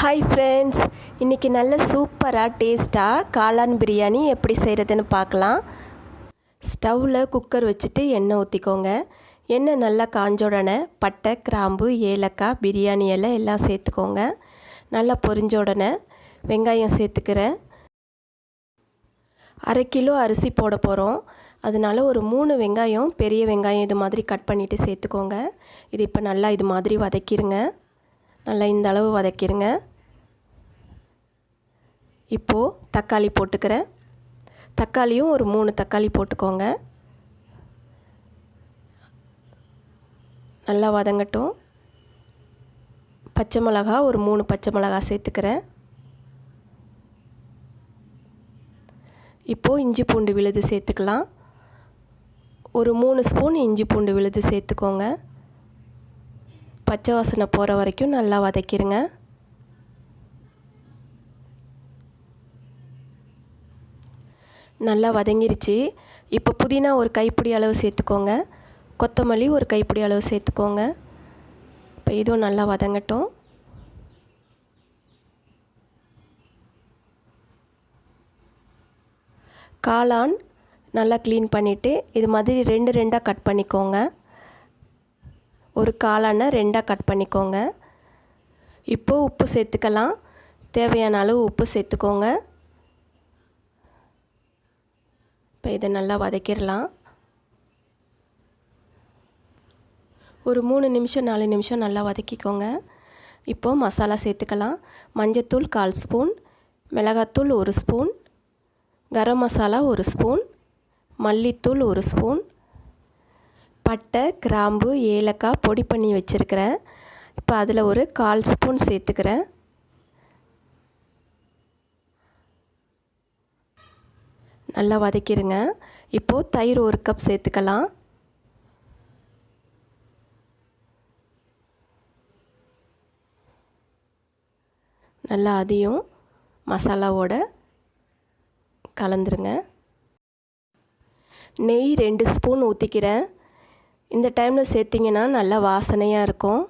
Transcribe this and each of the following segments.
Hi friends இன்றைக்கி நல்ல சூப்பராக டேஸ்ட்டாக காளான் பிரியாணி எப்படி செய்கிறதுன்னு பார்க்கலாம். ஸ்டவ்வில் குக்கர் வச்சுட்டு எண்ணெய் ஊற்றிக்கோங்க எண்ணெய் நல்லா காஞ்ச உடனே பட்டை கிராம்பு ஏலக்காய் பிரியாணி இலை எல்லாம் சேர்த்துக்கோங்க. நல்லா பொரிஞ்ச உடனே வெங்காயம் சேர்த்துக்கிறேன். அரை கிலோ அரிசி போட போகிறோம் அதனால ஒரு மூணு வெங்காயம் பெரிய வெங்காயம் இது மாதிரி கட் பண்ணிவிட்டு சேர்த்துக்கோங்க. இது இப்போ நல்லா இது மாதிரி வதக்கிடுங்க நல்லா இந்த அளவு வதக்கிடுங்க இப்போது தக்காளி போட்டுக்கிறேன். தக்காளியும் ஒரு மூணு தக்காளி போட்டுக்கோங்க. நல்லா வதங்கட்டும். பச்சை மிளகா ஒரு மூணு பச்சை மிளகா சேர்த்துக்கிறேன். இப்போது இஞ்சி பூண்டு விழுது சேர்த்துக்கலாம். ஒரு மூணு ஸ்பூன் இஞ்சி பூண்டு விழுது சேர்த்துக்கோங்க. பச்சை வாசனை போகிற வரைக்கும் நல்லா வதக்கிடுங்க நல்லா வதங்கிருச்சு. இப்போ புதினா ஒரு கைப்பிடி அளவு சேர்த்துக்கோங்க. கொத்தமல்லி ஒரு கைப்பிடி அளவு சேர்த்துக்கோங்க. இப்போ இதுவும் நல்லா வதங்கட்டும். காளான் நல்லா க்ளீன் பண்ணிவிட்டு இது மாதிரி ரெண்டு ரெண்டாக கட் பண்ணிக்கோங்க. ஒரு காளானை ரெண்டாக கட் பண்ணிக்கோங்க. இப்போது உப்பு சேர்த்துக்கலாம். தேவையான அளவு உப்பு சேர்த்துக்கோங்க. இப்போ இதை நல்லா வதக்கிடலாம். ஒரு மூணு நிமிஷம் நாலு நிமிஷம் நல்லா வதக்கிக்கோங்க. இப்போது மசாலா சேர்த்துக்கலாம். மஞ்சத்தூள் கால் ஸ்பூன் மிளகாத்தூள் ஒரு ஸ்பூன் கரம் மசாலா ஒரு ஸ்பூன் மல்லித்தூள் ஒரு ஸ்பூன் பட்டை கிராம்பு ஏலக்காய் பொடி பண்ணி வச்சுருக்கிறேன். இப்போ அதில் ஒரு கால் ஸ்பூன் சேர்த்துக்கிறேன். நல்லா வதக்கிடுங்க இப்போது தயிர் ஒரு கப் சேர்த்துக்கலாம். நல்லா அதையும் மசாலாவோட கலந்துருங்க. நெய் ரெண்டு ஸ்பூன் ஊற்றிக்கிறேன் இந்த டைமில் சேர்த்திங்கன்னா நல்லா வாசனையாக இருக்கும்.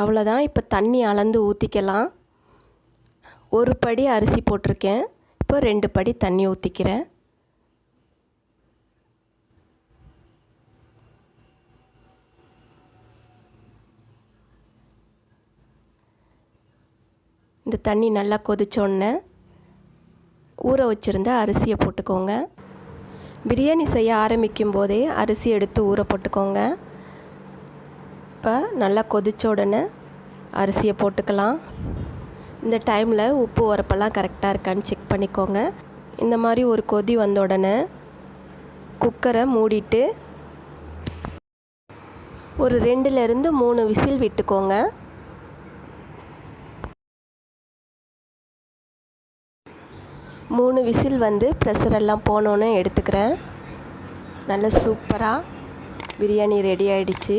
அவ்வளோதான் இப்போ தண்ணி அளந்து ஊற்றிக்கலாம் ஒரு படி அரிசி போட்டிருக்கேன். இப்போ ரெண்டு படி தண்ணி ஊற்றிக்கிறேன் இந்த தண்ணி நல்லா கொதிச்சோடனே ஊற வச்சுருந்த அரிசியை போட்டுக்கோங்க. பிரியாணி செய்ய ஆரம்பிக்கும் போதே அரிசி எடுத்து ஊற போட்டுக்கோங்க. இப்போ நல்லா கொதிச்ச உடனே அரிசியை போட்டுக்கலாம். இந்த டைமில் உப்பு உரப்பெல்லாம் கரெக்டாக இருக்கான்னு செக் பண்ணிக்கோங்க. இந்த மாதிரி ஒரு கொதி வந்த உடனே குக்கரை மூடிட்டு ஒரு ரெண்டுலேருந்து மூணு விசில் விட்டுக்கோங்க. மூணு விசில் வந்து ப்ரெஷர் எல்லாம் போனோன்னே எடுத்துக்கிறேன். நல்ல சூப்பராக பிரியாணி ரெடி ஆகிடுச்சு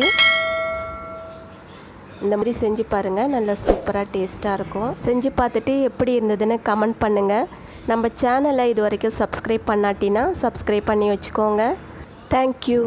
இந்த மாதிரி செஞ்சு பாருங்கள் நல்லா சூப்பராக டேஸ்ட்டாக இருக்கும். செஞ்சு பார்த்துட்டு எப்படி இருந்ததுன்னு கமெண்ட் பண்ணுங்கள் நம்ம சேனலை இது வரைக்கும் சப்ஸ்கிரைப் பண்ணாட்டினா சப்ஸ்கிரைப் பண்ணி வச்சுக்கோங்க. தேங்க்யூ